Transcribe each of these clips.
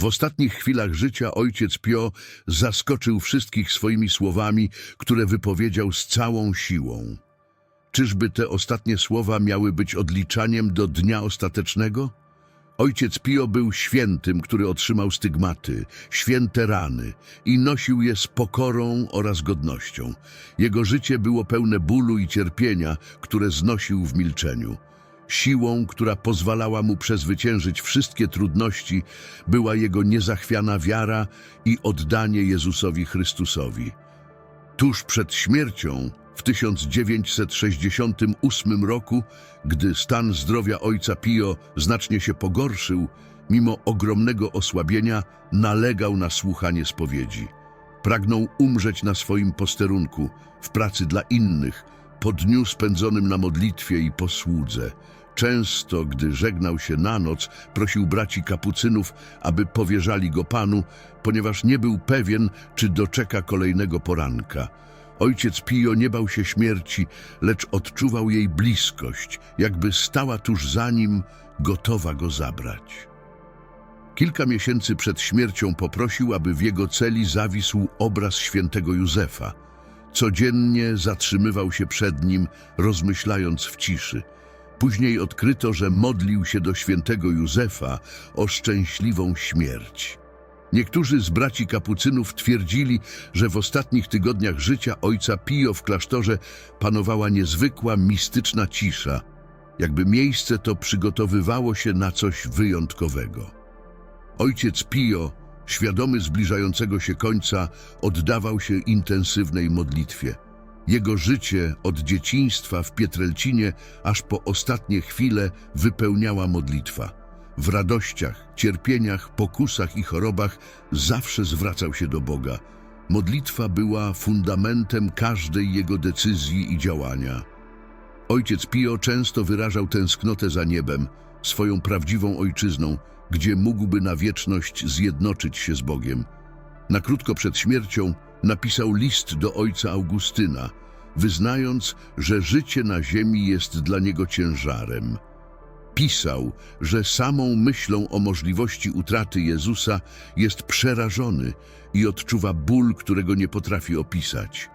W ostatnich chwilach życia ojciec Pio zaskoczył wszystkich swoimi słowami, które wypowiedział z całą siłą. Czyżby te ostatnie słowa miały być odliczaniem do dnia ostatecznego? Ojciec Pio był świętym, który otrzymał stygmaty, święte rany i nosił je z pokorą oraz godnością. Jego życie było pełne bólu i cierpienia, które znosił w milczeniu. Siłą, która pozwalała mu przezwyciężyć wszystkie trudności, była jego niezachwiana wiara i oddanie Jezusowi Chrystusowi. Tuż przed śmiercią, w 1968 roku, gdy stan zdrowia ojca Pio znacznie się pogorszył, mimo ogromnego osłabienia nalegał na słuchanie spowiedzi. Pragnął umrzeć na swoim posterunku, w pracy dla innych, po dniu spędzonym na modlitwie i posłudze. Często, gdy żegnał się na noc, prosił braci kapucynów, aby powierzali go Panu, ponieważ nie był pewien, czy doczeka kolejnego poranka. Ojciec Pio nie bał się śmierci, lecz odczuwał jej bliskość, jakby stała tuż za nim, gotowa go zabrać. Kilka miesięcy przed śmiercią poprosił, aby w jego celi zawisł obraz świętego Józefa. Codziennie zatrzymywał się przed nim, rozmyślając w ciszy. Później odkryto, że modlił się do świętego Józefa o szczęśliwą śmierć. Niektórzy z braci kapucynów twierdzili, że w ostatnich tygodniach życia ojca Pio w klasztorze panowała niezwykła, mistyczna cisza, jakby miejsce to przygotowywało się na coś wyjątkowego. Ojciec Pio, świadomy zbliżającego się końca, oddawał się intensywnej modlitwie. Jego życie od dzieciństwa w Pietrelcinie aż po ostatnie chwile wypełniała modlitwa. W radościach, cierpieniach, pokusach i chorobach zawsze zwracał się do Boga. Modlitwa była fundamentem każdej jego decyzji i działania. Ojciec Pio często wyrażał tęsknotę za niebem, swoją prawdziwą ojczyzną, gdzie mógłby na wieczność zjednoczyć się z Bogiem. Na krótko przed śmiercią napisał list do ojca Augustyna, wyznając, że życie na ziemi jest dla niego ciężarem. Pisał, że samą myślą o możliwości utraty Jezusa jest przerażony i odczuwa ból, którego nie potrafi opisać.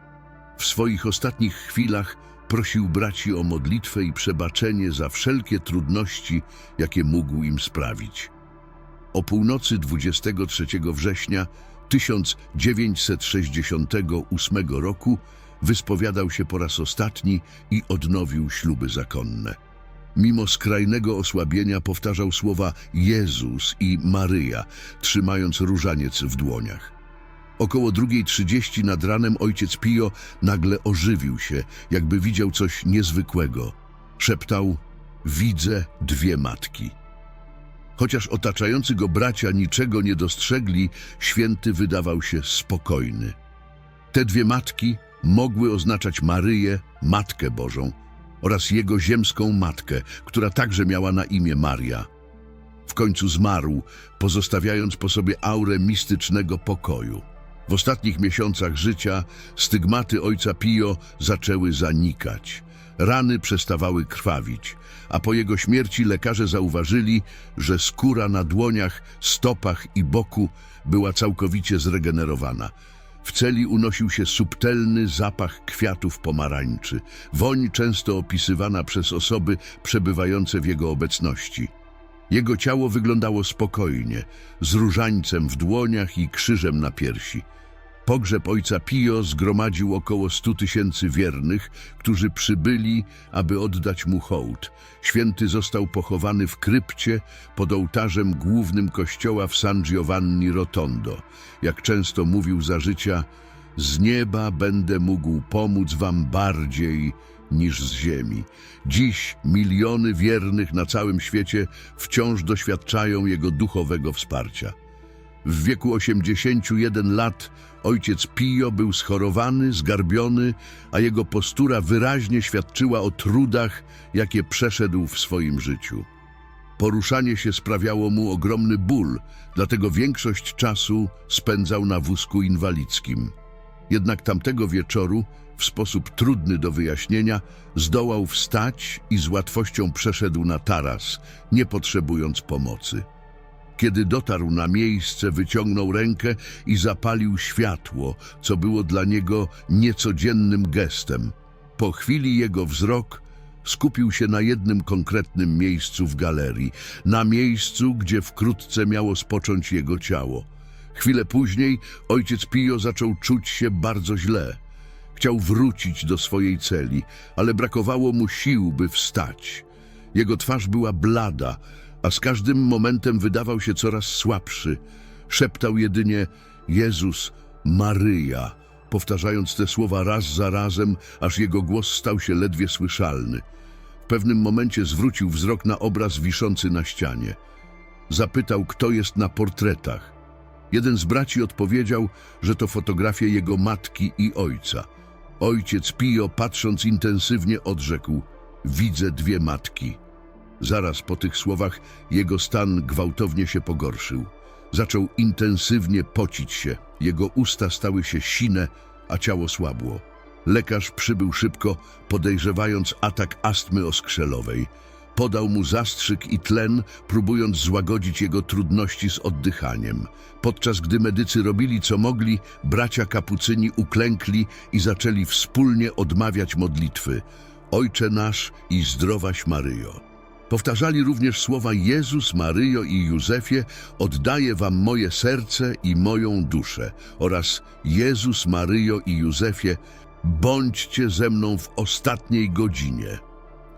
W swoich ostatnich chwilach prosił braci o modlitwę i przebaczenie za wszelkie trudności, jakie mógł im sprawić. O północy 23 września 1968 roku wyspowiadał się po raz ostatni i odnowił śluby zakonne. Mimo skrajnego osłabienia powtarzał słowa Jezus i Maryja, trzymając różaniec w dłoniach. Około 2.30 nad ranem ojciec Pio nagle ożywił się, jakby widział coś niezwykłego. Szeptał, widzę dwie matki. Chociaż otaczający go bracia niczego nie dostrzegli, święty wydawał się spokojny. Te dwie matki mogły oznaczać Maryję, Matkę Bożą, oraz jego ziemską matkę, która także miała na imię Maria. W końcu zmarł, pozostawiając po sobie aurę mistycznego pokoju. W ostatnich miesiącach życia stygmaty ojca Pio zaczęły zanikać. Rany przestawały krwawić, a po jego śmierci lekarze zauważyli, że skóra na dłoniach, stopach i boku była całkowicie zregenerowana. W celi unosił się subtelny zapach kwiatów pomarańczy, woń często opisywana przez osoby przebywające w jego obecności. Jego ciało wyglądało spokojnie, z różańcem w dłoniach i krzyżem na piersi. Pogrzeb ojca Pio zgromadził około stu tysięcy wiernych, którzy przybyli, aby oddać mu hołd. Święty został pochowany w krypcie pod ołtarzem głównym kościoła w San Giovanni Rotondo. Jak często mówił za życia, z nieba będę mógł pomóc wam bardziej niż z ziemi. Dziś miliony wiernych na całym świecie wciąż doświadczają jego duchowego wsparcia. W wieku 81 lat ojciec Pio był schorowany, zgarbiony, a jego postura wyraźnie świadczyła o trudach, jakie przeszedł w swoim życiu. Poruszanie się sprawiało mu ogromny ból, dlatego większość czasu spędzał na wózku inwalidzkim. Jednak tamtego wieczoru, w sposób trudny do wyjaśnienia, zdołał wstać i z łatwością przeszedł na taras, nie potrzebując pomocy. Kiedy dotarł na miejsce, wyciągnął rękę i zapalił światło, co było dla niego niecodziennym gestem. Po chwili jego wzrok skupił się na jednym konkretnym miejscu w galerii, na miejscu, gdzie wkrótce miało spocząć jego ciało. Chwilę później ojciec Pio zaczął czuć się bardzo źle. Chciał wrócić do swojej celi, ale brakowało mu sił, by wstać. Jego twarz była blada, a z każdym momentem wydawał się coraz słabszy. Szeptał jedynie Jezus, Maryja, powtarzając te słowa raz za razem, aż jego głos stał się ledwie słyszalny. W pewnym momencie zwrócił wzrok na obraz wiszący na ścianie. Zapytał, kto jest na portretach. Jeden z braci odpowiedział, że to fotografie jego matki i ojca. Ojciec Pio, patrząc intensywnie, odrzekł: Widzę dwie matki. Zaraz po tych słowach jego stan gwałtownie się pogorszył. Zaczął intensywnie pocić się, jego usta stały się sine, a ciało słabło. Lekarz przybył szybko, podejrzewając atak astmy oskrzelowej. Podał mu zastrzyk i tlen, próbując złagodzić jego trudności z oddychaniem. Podczas gdy medycy robili co mogli, bracia kapucyni uklękli i zaczęli wspólnie odmawiać modlitwy. Ojcze nasz i zdrowaś Maryjo. Powtarzali również słowa Jezus, Maryjo i Józefie, oddaję wam moje serce i moją duszę oraz Jezus, Maryjo i Józefie, bądźcie ze mną w ostatniej godzinie.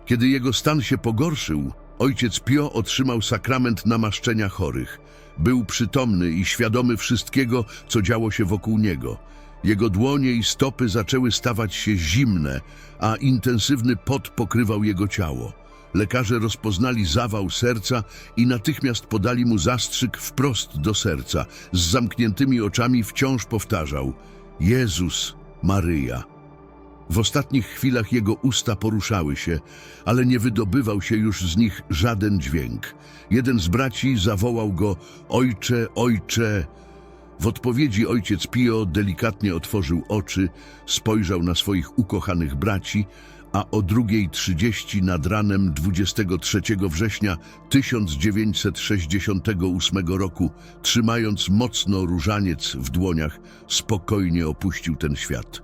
Kiedy jego stan się pogorszył, ojciec Pio otrzymał sakrament namaszczenia chorych. Był przytomny i świadomy wszystkiego, co działo się wokół niego. Jego dłonie i stopy zaczęły stawać się zimne, a intensywny pot pokrywał jego ciało. Lekarze rozpoznali zawał serca i natychmiast podali mu zastrzyk wprost do serca. Z zamkniętymi oczami wciąż powtarzał: Jezus, Maryja. W ostatnich chwilach jego usta poruszały się, ale nie wydobywał się już z nich żaden dźwięk. Jeden z braci zawołał go: Ojcze, ojcze! W odpowiedzi ojciec Pio delikatnie otworzył oczy, spojrzał na swoich ukochanych braci, a o 2.30 nad ranem 23 września 1968 roku, trzymając mocno różaniec w dłoniach, spokojnie opuścił ten świat.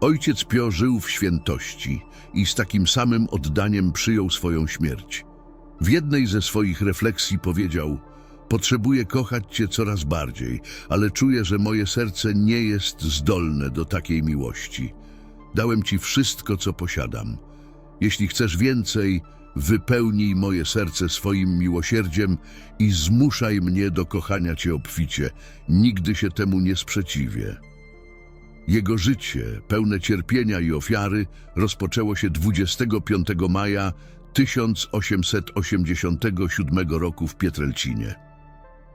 Ojciec Pio żył w świętości i z takim samym oddaniem przyjął swoją śmierć. W jednej ze swoich refleksji powiedział: Potrzebuję kochać Cię coraz bardziej, ale czuję, że moje serce nie jest zdolne do takiej miłości. Dałem Ci wszystko, co posiadam. Jeśli chcesz więcej, wypełnij moje serce swoim miłosierdziem i zmuszaj mnie do kochania Cię obficie. Nigdy się temu nie sprzeciwię. Jego życie, pełne cierpienia i ofiary, rozpoczęło się 25 maja 1887 roku w Pietrelcinie.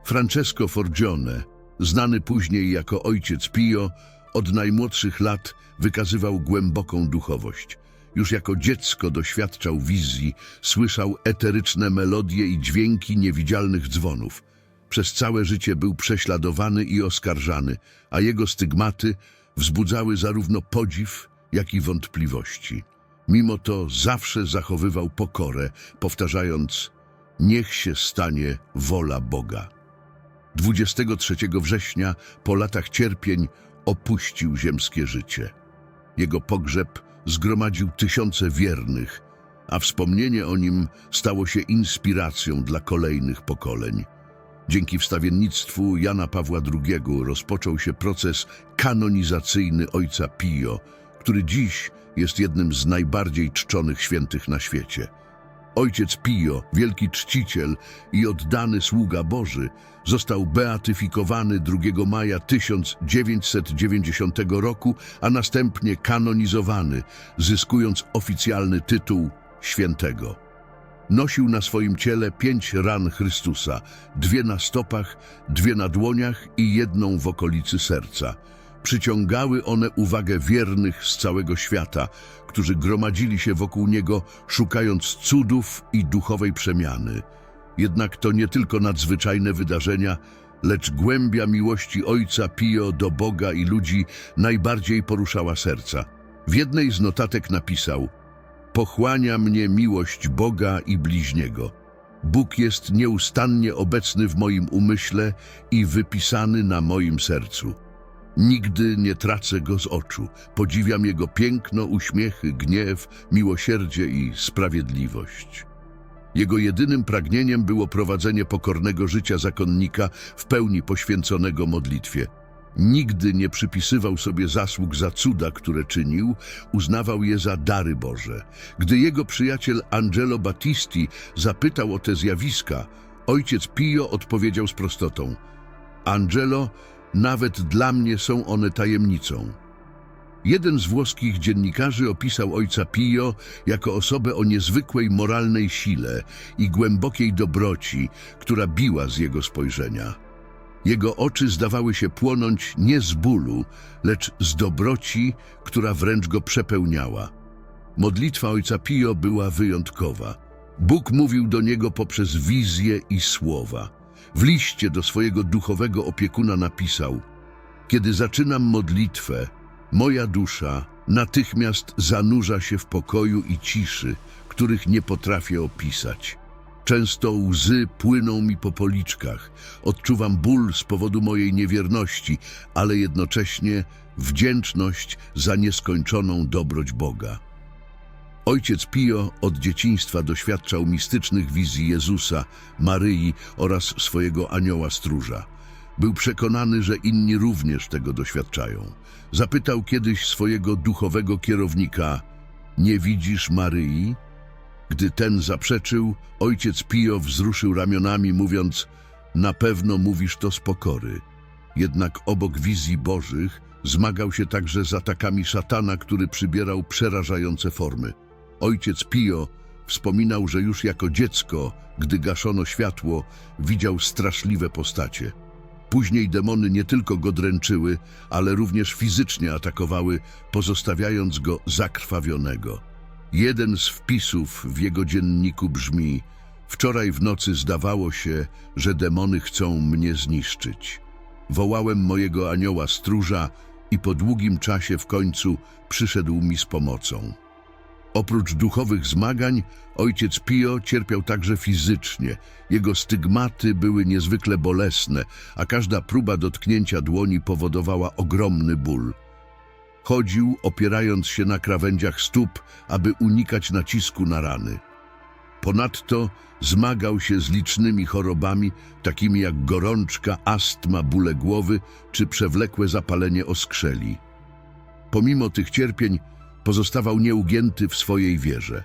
Francesco Forgione, znany później jako ojciec Pio, od najmłodszych lat wykazywał głęboką duchowość. Już jako dziecko doświadczał wizji, słyszał eteryczne melodie i dźwięki niewidzialnych dzwonów. Przez całe życie był prześladowany i oskarżany, a jego stygmaty wzbudzały zarówno podziw, jak i wątpliwości. Mimo to zawsze zachowywał pokorę, powtarzając: Niech się stanie wola Boga. 23 września, po latach cierpień, opuścił ziemskie życie. Jego pogrzeb zgromadził tysiące wiernych, a wspomnienie o nim stało się inspiracją dla kolejnych pokoleń. Dzięki wstawiennictwu Jana Pawła II rozpoczął się proces kanonizacyjny ojca Pio, który dziś jest jednym z najbardziej czczonych świętych na świecie. Ojciec Pio, wielki czciciel i oddany sługa Boży, został beatyfikowany 2 maja 1990 roku, a następnie kanonizowany, zyskując oficjalny tytuł świętego. Nosił na swoim ciele pięć ran Chrystusa, dwie na stopach, dwie na dłoniach i jedną w okolicy serca. Przyciągały one uwagę wiernych z całego świata, którzy gromadzili się wokół niego, szukając cudów i duchowej przemiany. Jednak to nie tylko nadzwyczajne wydarzenia, lecz głębia miłości Ojca Pio do Boga i ludzi najbardziej poruszała serca. W jednej z notatek napisał – Pochłania mnie miłość Boga i bliźniego. Bóg jest nieustannie obecny w moim umyśle i wypisany na moim sercu. Nigdy nie tracę go z oczu. Podziwiam jego piękno, uśmiechy, gniew, miłosierdzie i sprawiedliwość. Jego jedynym pragnieniem było prowadzenie pokornego życia zakonnika w pełni poświęconego modlitwie. Nigdy nie przypisywał sobie zasług za cuda, które czynił, uznawał je za dary Boże. Gdy jego przyjaciel Angelo Battisti zapytał o te zjawiska, ojciec Pio odpowiedział z prostotą: Angelo, nawet dla mnie są one tajemnicą. Jeden z włoskich dziennikarzy opisał ojca Pio jako osobę o niezwykłej moralnej sile i głębokiej dobroci, która biła z jego spojrzenia. Jego oczy zdawały się płonąć nie z bólu, lecz z dobroci, która wręcz go przepełniała. Modlitwa ojca Pio była wyjątkowa. Bóg mówił do niego poprzez wizje i słowa. W liście do swojego duchowego opiekuna napisał: Kiedy zaczynam modlitwę, moja dusza natychmiast zanurza się w pokoju i ciszy, których nie potrafię opisać. Często łzy płyną mi po policzkach, odczuwam ból z powodu mojej niewierności, ale jednocześnie wdzięczność za nieskończoną dobroć Boga. Ojciec Pio od dzieciństwa doświadczał mistycznych wizji Jezusa, Maryi oraz swojego anioła stróża. Był przekonany, że inni również tego doświadczają. Zapytał kiedyś swojego duchowego kierownika: Nie widzisz Maryi? Gdy ten zaprzeczył, ojciec Pio wzruszył ramionami, mówiąc: Na pewno mówisz to z pokory. Jednak obok wizji bożych zmagał się także z atakami szatana, który przybierał przerażające formy. Ojciec Pio wspominał, że już jako dziecko, gdy gaszono światło, widział straszliwe postacie. Później demony nie tylko go dręczyły, ale również fizycznie atakowały, pozostawiając go zakrwawionego. Jeden z wpisów w jego dzienniku brzmi: Wczoraj w nocy zdawało się, że demony chcą mnie zniszczyć. Wołałem mojego anioła stróża i po długim czasie w końcu przyszedł mi z pomocą. Oprócz duchowych zmagań, ojciec Pio cierpiał także fizycznie. Jego stygmaty były niezwykle bolesne, a każda próba dotknięcia dłoni powodowała ogromny ból. Chodził, opierając się na krawędziach stóp, aby unikać nacisku na rany. Ponadto zmagał się z licznymi chorobami, takimi jak gorączka, astma, bóle głowy czy przewlekłe zapalenie oskrzeli. Pomimo tych cierpień pozostawał nieugięty w swojej wierze.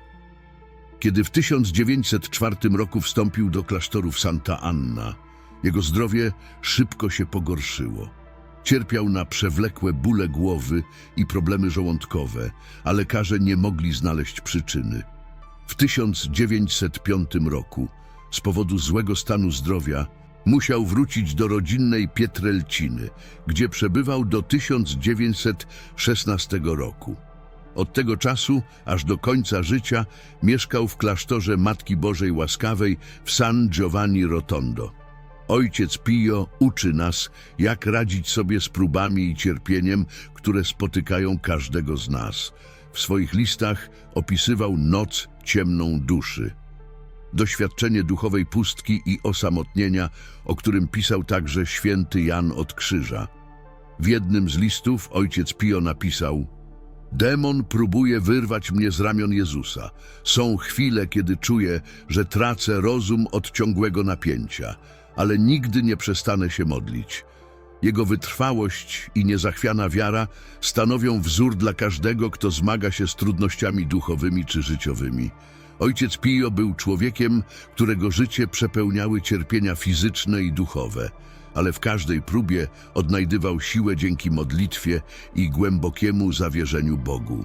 Kiedy w 1904 roku wstąpił do klasztoru Santa Anna, jego zdrowie szybko się pogorszyło. Cierpiał na przewlekłe bóle głowy i problemy żołądkowe, a lekarze nie mogli znaleźć przyczyny. W 1905 roku, z powodu złego stanu zdrowia, musiał wrócić do rodzinnej Pietrelciny, gdzie przebywał do 1916 roku. Od tego czasu, aż do końca życia, mieszkał w klasztorze Matki Bożej Łaskawej w San Giovanni Rotondo. Ojciec Pio uczy nas, jak radzić sobie z próbami i cierpieniem, które spotykają każdego z nas. W swoich listach opisywał noc ciemną duszy. Doświadczenie duchowej pustki i osamotnienia, o którym pisał także święty Jan od Krzyża. W jednym z listów ojciec Pio napisał Demon próbuje wyrwać mnie z ramion Jezusa. Są chwile, kiedy czuję, że tracę rozum od ciągłego napięcia, ale nigdy nie przestanę się modlić. Jego wytrwałość i niezachwiana wiara stanowią wzór dla każdego, kto zmaga się z trudnościami duchowymi czy życiowymi. Ojciec Pio był człowiekiem, którego życie przepełniały cierpienia fizyczne i duchowe, ale w każdej próbie odnajdywał siłę dzięki modlitwie i głębokiemu zawierzeniu Bogu.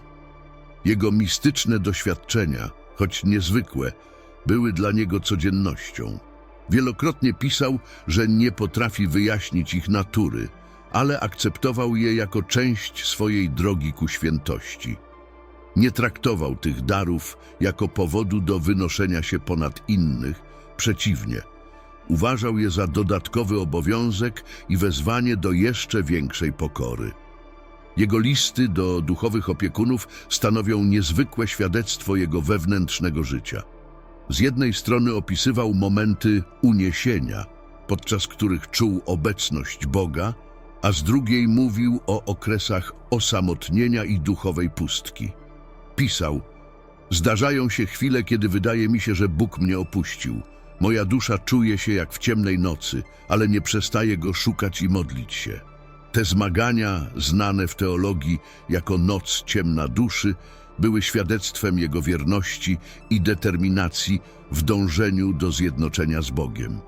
Jego mistyczne doświadczenia, choć niezwykłe, były dla niego codziennością. Wielokrotnie pisał, że nie potrafi wyjaśnić ich natury, ale akceptował je jako część swojej drogi ku świętości. Nie traktował tych darów jako powodu do wynoszenia się ponad innych, przeciwnie. Uważał je za dodatkowy obowiązek i wezwanie do jeszcze większej pokory. Jego listy do duchowych opiekunów stanowią niezwykłe świadectwo jego wewnętrznego życia. Z jednej strony opisywał momenty uniesienia, podczas których czuł obecność Boga, a z drugiej mówił o okresach osamotnienia i duchowej pustki. Pisał: Zdarzają się chwile, kiedy wydaje mi się, że Bóg mnie opuścił. Moja dusza czuje się jak w ciemnej nocy, ale nie przestaje go szukać i modlić się. Te zmagania, znane w teologii jako noc ciemna duszy, były świadectwem jego wierności i determinacji w dążeniu do zjednoczenia z Bogiem.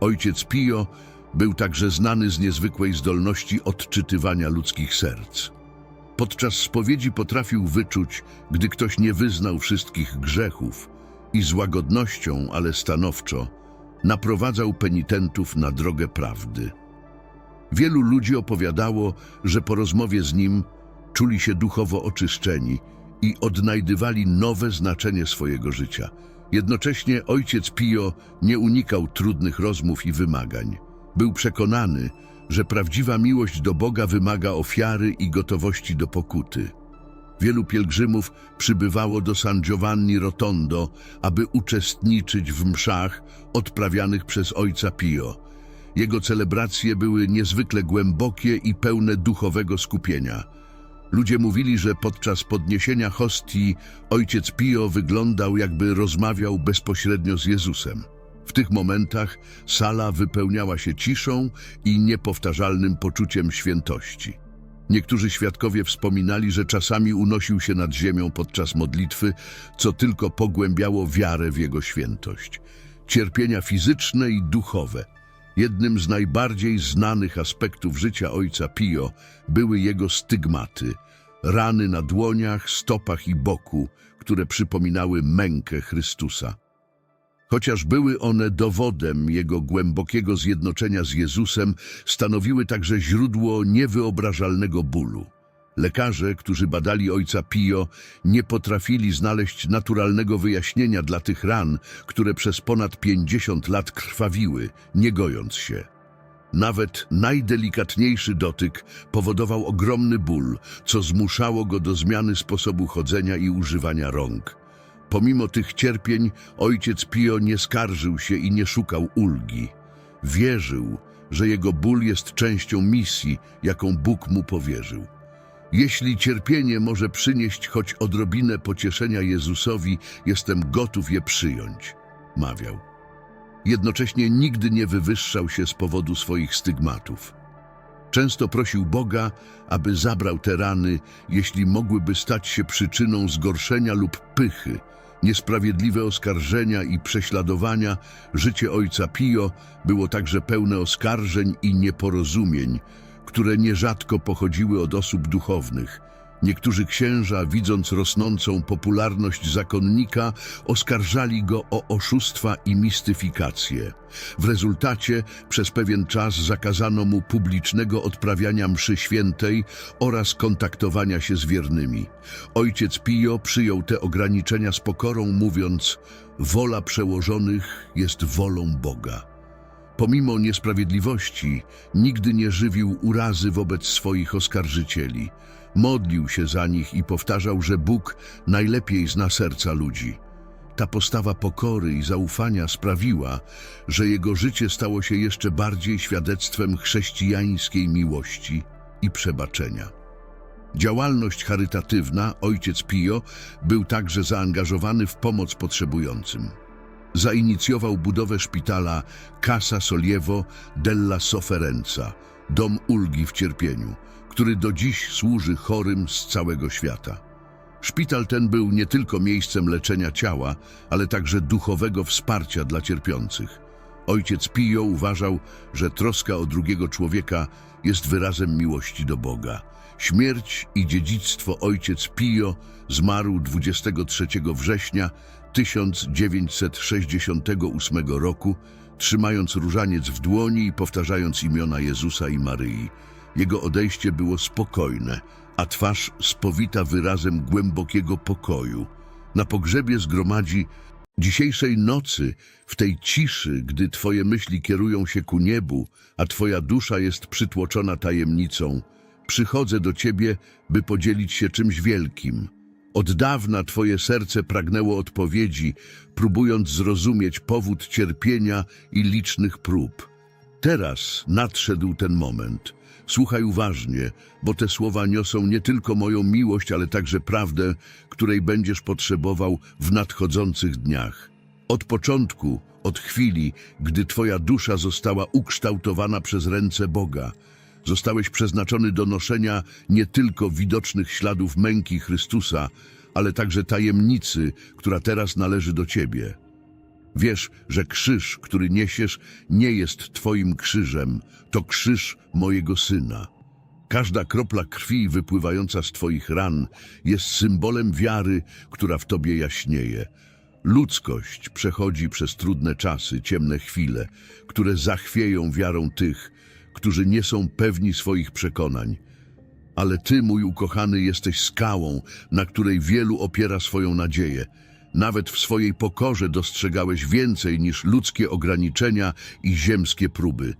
Ojciec Pio był także znany z niezwykłej zdolności odczytywania ludzkich serc. Podczas spowiedzi potrafił wyczuć, gdy ktoś nie wyznał wszystkich grzechów i z łagodnością, ale stanowczo naprowadzał penitentów na drogę prawdy. Wielu ludzi opowiadało, że po rozmowie z nim czuli się duchowo oczyszczeni i odnajdywali nowe znaczenie swojego życia. Jednocześnie ojciec Pio nie unikał trudnych rozmów i wymagań. Był przekonany, że prawdziwa miłość do Boga wymaga ofiary i gotowości do pokuty. Wielu pielgrzymów przybywało do San Giovanni Rotondo, aby uczestniczyć w mszach odprawianych przez ojca Pio. Jego celebracje były niezwykle głębokie i pełne duchowego skupienia. Ludzie mówili, że podczas podniesienia hostii ojciec Pio wyglądał jakby rozmawiał bezpośrednio z Jezusem. W tych momentach sala wypełniała się ciszą i niepowtarzalnym poczuciem świętości. Niektórzy świadkowie wspominali, że czasami unosił się nad ziemią podczas modlitwy, co tylko pogłębiało wiarę w jego świętość. Cierpienia fizyczne i duchowe. Jednym z najbardziej znanych aspektów życia ojca Pio były jego stygmaty, rany na dłoniach, stopach i boku, które przypominały mękę Chrystusa. Chociaż były one dowodem jego głębokiego zjednoczenia z Jezusem, stanowiły także źródło niewyobrażalnego bólu. Lekarze, którzy badali ojca Pio, nie potrafili znaleźć naturalnego wyjaśnienia dla tych ran, które przez ponad 50 lat krwawiły, nie gojąc się. Nawet najdelikatniejszy dotyk powodował ogromny ból, co zmuszało go do zmiany sposobu chodzenia i używania rąk. Pomimo tych cierpień ojciec Pio nie skarżył się i nie szukał ulgi. Wierzył, że jego ból jest częścią misji, jaką Bóg mu powierzył. Jeśli cierpienie może przynieść choć odrobinę pocieszenia Jezusowi, jestem gotów je przyjąć, mawiał. Jednocześnie nigdy nie wywyższał się z powodu swoich stygmatów. Często prosił Boga, aby zabrał te rany, jeśli mogłyby stać się przyczyną zgorszenia lub pychy, niesprawiedliwe oskarżenia i prześladowania. Życie ojca Pio było także pełne oskarżeń i nieporozumień, które nierzadko pochodziły od osób duchownych. Niektórzy księża, widząc rosnącą popularność zakonnika, oskarżali go o oszustwa i mistyfikację. W rezultacie przez pewien czas zakazano mu publicznego odprawiania mszy świętej oraz kontaktowania się z wiernymi. Ojciec Pio przyjął te ograniczenia z pokorą, mówiąc: Wola przełożonych jest wolą Boga. Pomimo niesprawiedliwości, nigdy nie żywił urazy wobec swoich oskarżycieli. Modlił się za nich i powtarzał, że Bóg najlepiej zna serca ludzi. Ta postawa pokory i zaufania sprawiła, że jego życie stało się jeszcze bardziej świadectwem chrześcijańskiej miłości i przebaczenia. Działalność charytatywna ojciec Pio był także zaangażowany w pomoc potrzebującym zainicjował budowę szpitala Casa Solievo della Sofferenza, dom ulgi w cierpieniu, który do dziś służy chorym z całego świata. Szpital ten był nie tylko miejscem leczenia ciała, ale także duchowego wsparcia dla cierpiących. Ojciec Pio uważał, że troska o drugiego człowieka jest wyrazem miłości do Boga. Śmierć i dziedzictwo ojciec Pio zmarł 23 września 1968 roku, trzymając różaniec w dłoni i powtarzając imiona Jezusa i Maryi. Jego odejście było spokojne, a twarz spowita wyrazem głębokiego pokoju. Na pogrzebie zgromadzi dzisiejszej nocy, w tej ciszy, gdy Twoje myśli kierują się ku niebu, a Twoja dusza jest przytłoczona tajemnicą, przychodzę do Ciebie, by podzielić się czymś wielkim – Od dawna twoje serce pragnęło odpowiedzi, próbując zrozumieć powód cierpienia i licznych prób. Teraz nadszedł ten moment. Słuchaj uważnie, bo te słowa niosą nie tylko moją miłość, ale także prawdę, której będziesz potrzebował w nadchodzących dniach. Od początku, od chwili, gdy twoja dusza została ukształtowana przez ręce Boga, zostałeś przeznaczony do noszenia nie tylko widocznych śladów męki Chrystusa, ale także tajemnicy, która teraz należy do ciebie. Wiesz, że krzyż, który niesiesz, nie jest Twoim krzyżem, to krzyż mojego syna. Każda kropla krwi wypływająca z Twoich ran jest symbolem wiary, która w Tobie jaśnieje. Ludzkość przechodzi przez trudne czasy, ciemne chwile, które zachwieją wiarą tych, którzy nie są pewni swoich przekonań. Ale Ty, mój ukochany, jesteś skałą, na której wielu opiera swoją nadzieję. Nawet w swojej pokorze dostrzegałeś więcej niż ludzkie ograniczenia i ziemskie próby.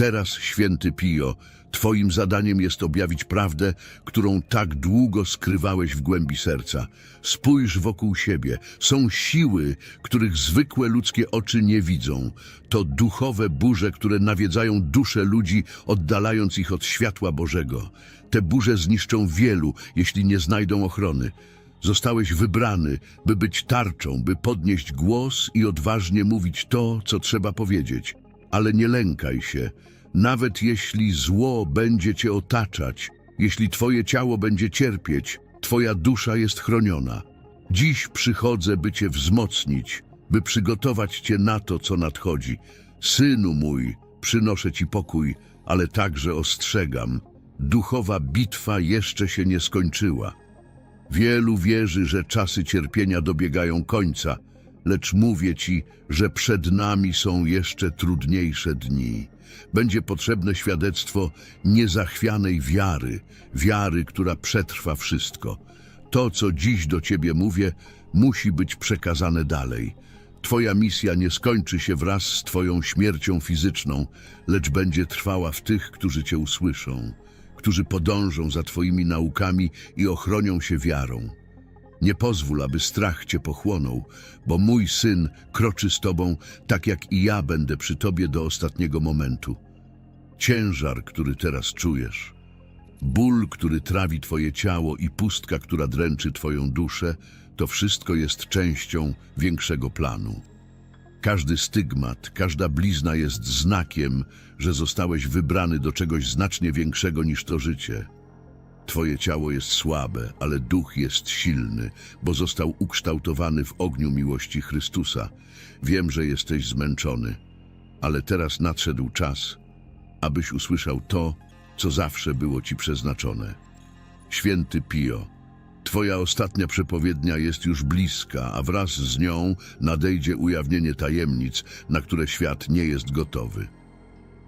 Teraz, święty Pio, Twoim zadaniem jest objawić prawdę, którą tak długo skrywałeś w głębi serca. Spójrz wokół siebie. Są siły, których zwykłe ludzkie oczy nie widzą. To duchowe burze, które nawiedzają dusze ludzi, oddalając ich od światła Bożego. Te burze zniszczą wielu, jeśli nie znajdą ochrony. Zostałeś wybrany, by być tarczą, by podnieść głos i odważnie mówić to, co trzeba powiedzieć. Ale nie lękaj się, nawet jeśli zło będzie cię otaczać, jeśli twoje ciało będzie cierpieć, twoja dusza jest chroniona. Dziś przychodzę, by cię wzmocnić, by przygotować cię na to, co nadchodzi. Synu mój, przynoszę ci pokój, ale także ostrzegam. Duchowa bitwa jeszcze się nie skończyła. Wielu wierzy, że czasy cierpienia dobiegają końca, lecz mówię ci, że przed nami są jeszcze trudniejsze dni. Będzie potrzebne świadectwo niezachwianej wiary, wiary, która przetrwa wszystko. To, co dziś do ciebie mówię, musi być przekazane dalej. Twoja misja nie skończy się wraz z twoją śmiercią fizyczną, lecz będzie trwała w tych, którzy cię usłyszą którzy podążą za Twoimi naukami i ochronią się wiarą. Nie pozwól, aby strach Cię pochłonął, bo mój syn kroczy z Tobą, tak jak i ja będę przy Tobie do ostatniego momentu. Ciężar, który teraz czujesz, ból, który trawi Twoje ciało i pustka, która dręczy Twoją duszę, to wszystko jest częścią większego planu. Każdy stygmat, każda blizna jest znakiem, że zostałeś wybrany do czegoś znacznie większego niż to życie. Twoje ciało jest słabe, ale duch jest silny, bo został ukształtowany w ogniu miłości Chrystusa. Wiem, że jesteś zmęczony, ale teraz nadszedł czas, abyś usłyszał to, co zawsze było ci przeznaczone. Święty Pio, Twoja ostatnia przepowiednia jest już bliska, a wraz z nią nadejdzie ujawnienie tajemnic, na które świat nie jest gotowy.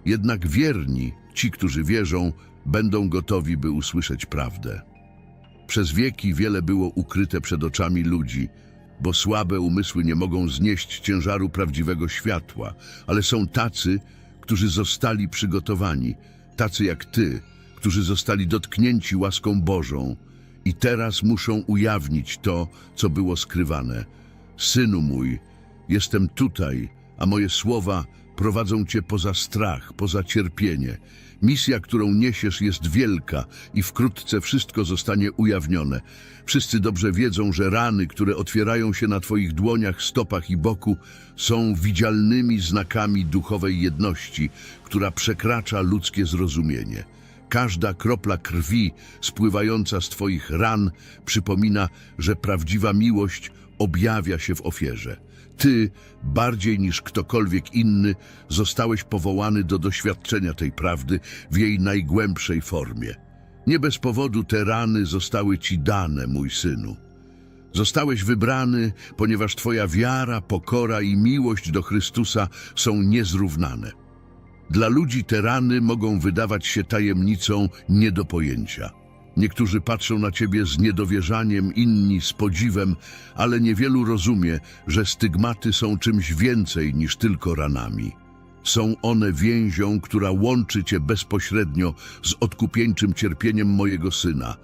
Jednak wierni, ci, którzy wierzą, będą gotowi, by usłyszeć prawdę. Przez wieki wiele było ukryte przed oczami ludzi, bo słabe umysły nie mogą znieść ciężaru prawdziwego światła, ale są tacy, którzy zostali przygotowani, tacy jak Ty, którzy zostali dotknięci łaską Bożą, i teraz muszą ujawnić to, co było skrywane. Synu mój, jestem tutaj, a moje słowa prowadzą cię poza strach, poza cierpienie. Misja, którą niesiesz, jest wielka i wkrótce wszystko zostanie ujawnione. Wszyscy dobrze wiedzą, że rany, które otwierają się na twoich dłoniach, stopach i boku, są widzialnymi znakami duchowej jedności, która przekracza ludzkie zrozumienie. Każda kropla krwi spływająca z Twoich ran przypomina, że prawdziwa miłość objawia się w ofierze. Ty, bardziej niż ktokolwiek inny, zostałeś powołany do doświadczenia tej prawdy w jej najgłębszej formie. Nie bez powodu te rany zostały Ci dane, mój synu. Zostałeś wybrany, ponieważ Twoja wiara, pokora i miłość do Chrystusa są niezrównane. Dla ludzi te rany mogą wydawać się tajemnicą nie do pojęcia. Niektórzy patrzą na ciebie z niedowierzaniem, inni z podziwem, ale niewielu rozumie, że stygmaty są czymś więcej niż tylko ranami. Są one więzią, która łączy cię bezpośrednio z odkupieńczym cierpieniem mojego syna.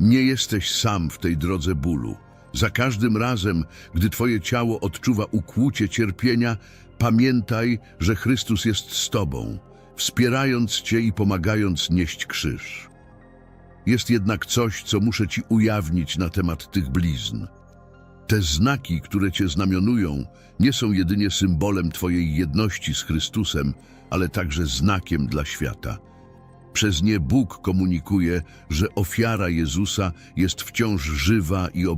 Nie jesteś sam w tej drodze bólu. Za każdym razem, gdy Twoje ciało odczuwa ukłucie cierpienia, pamiętaj, że Chrystus jest z Tobą, wspierając Cię i pomagając nieść krzyż. Jest jednak coś, co muszę Ci ujawnić na temat tych blizn. Te znaki, które Cię znamionują, nie są jedynie symbolem Twojej jedności z Chrystusem, ale także znakiem dla świata. Przez nie Bóg komunikuje, że ofiara Jezusa jest wciąż żywa i ob